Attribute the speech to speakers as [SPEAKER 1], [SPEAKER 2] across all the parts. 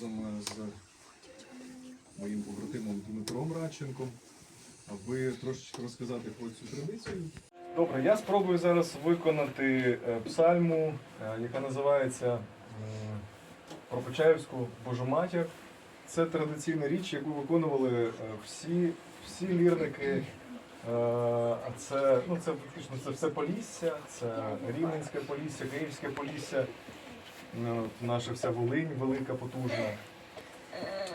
[SPEAKER 1] разом е, з моїм побратимом Дмитром Радченком, аби трошечки розказати про цю традицію. Добре, я спробую зараз виконати е, псальму, е, яка називається е, про Почаївську Божу Матір. Це традиційна річ, яку виконували всі, всі лірники. Це, ну, це фактично це все Полісся, це Рівненське Полісся, Київське Полісся, наша вся Волинь велика, потужна.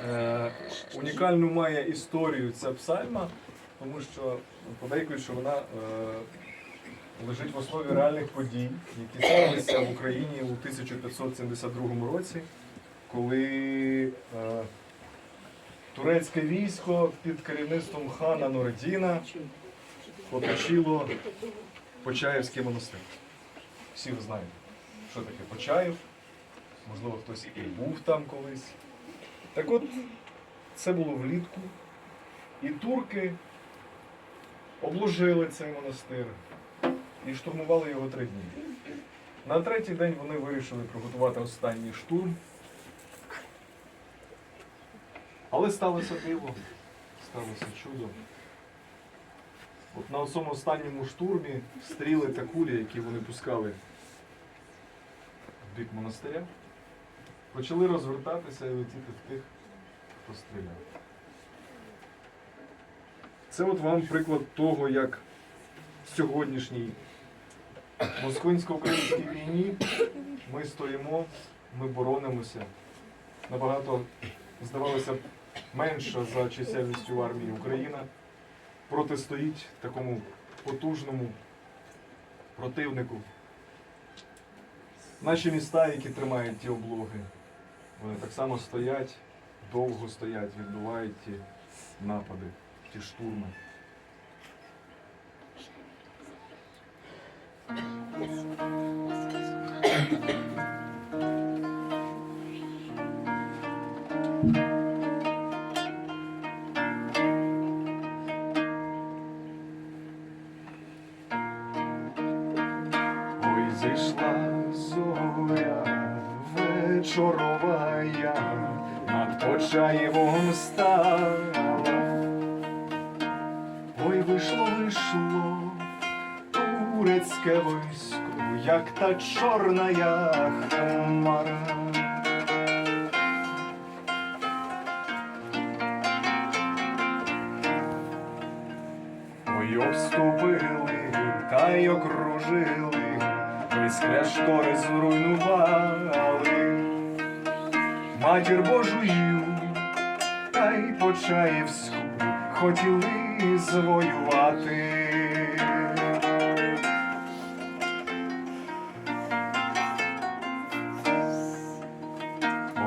[SPEAKER 1] Е, унікальну має історію ця псальма, тому що подейкують, що вона е, лежить в основі реальних подій, які сталися в Україні у 1572 році, коли е, турецьке військо під керівництвом хана Нуреддіна оточило Почаївський монастир. Всі ви знаєте, що таке Почаїв. Можливо, хтось і був там колись. Так от, це було влітку, і турки обложили цей монастир і штурмували його три дні. На третій день вони вирішили приготувати останній штурм. Але сталося диво, сталося чудо. От на цьому останньому штурмі стріли та кулі, які вони пускали в бік монастиря, почали розвертатися і летіти в тих, хто стріляв. Це от вам приклад того, як в сьогоднішній москвинсько-українській війні ми стоїмо, ми боронимося. Набагато, здавалося б, менша за чисельністю армії Україна протистоїть такому потужному противнику. Наші міста, які тримають ті облоги, вони так само стоять, довго стоять, відбувають ті напади, ті штурми. Ой, зійшла вечоровая, над Почаєвом стала. Ой, вийшло, вийшло турецьке військо, як та чорна хмара. Ой, обступили та й окружили, весь кляштори зруйнували, матір Божую та й Почаївську хотіли звоювати.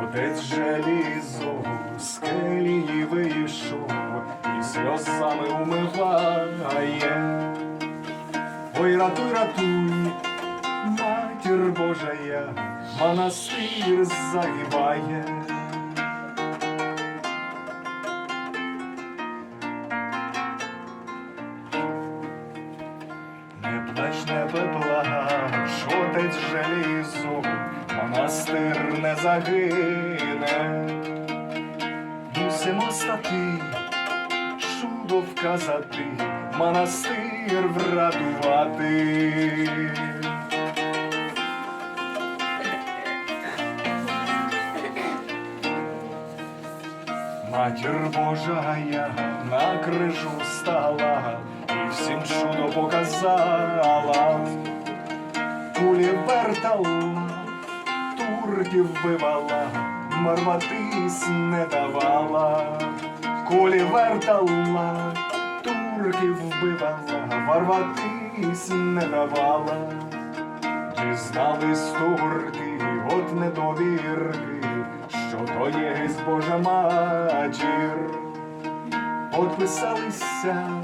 [SPEAKER 1] Отець желізо з келії вийшов і сльозами умиває. Ой, ратуй, ратуй, Божая, монастир загибає. Не плач, не плач, отець желізо, монастир не загине. Мусимо стати, чудо вказати, монастир врятувати. Матір Божая на крижу стала і всім чудо показала. Кулі вертала, турків вбивала, марватись не давала. Кулі вертала, турків вбивала, варватись не давала. Дізнались турки, от недовірки, що то є Божа матір. Подписалися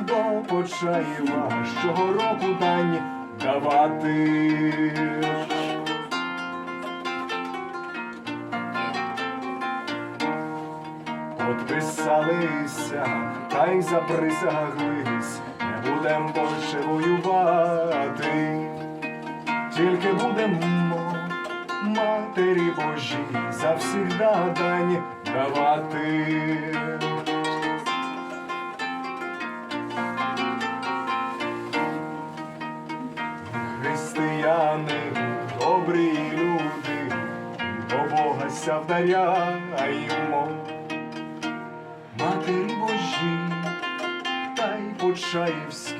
[SPEAKER 1] до Почаєва, щороку дань давати. Подписалися та й заприсяглись, не будем більше воювати, тільки будемо
[SPEAKER 2] Матері Божій завсігда дань давати. Християни, добрі люди, до Бога ся вдаряємо. Матері Божі, та й Почаївській,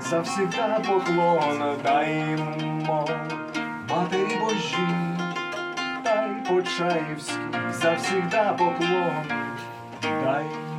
[SPEAKER 2] завсігда поклон даємо. Матері Божі, та й Почаївській, завсігда поклон даємо.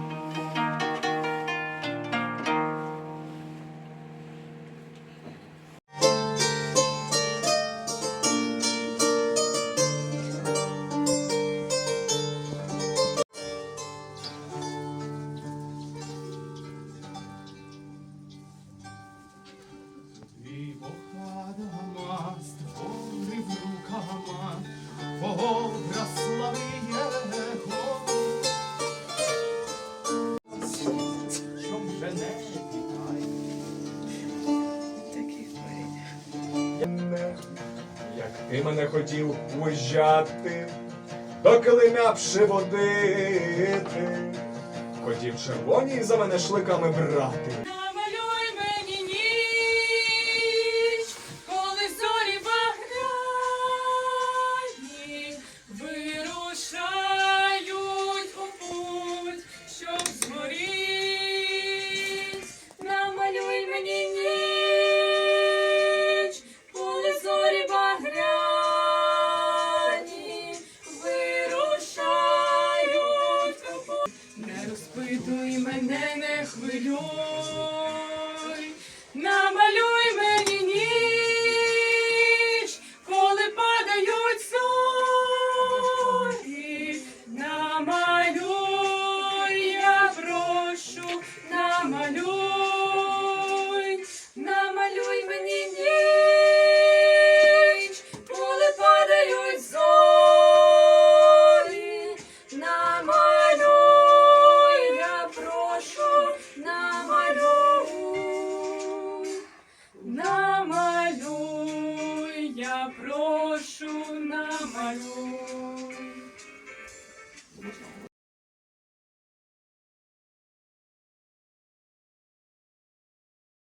[SPEAKER 1] Бога слави Його. Чом же не
[SPEAKER 2] мене, як ти мене хотів ужати, до килимя приводити, хотів червоні за мене шликами брати.
[SPEAKER 3] Прошу, намалюй.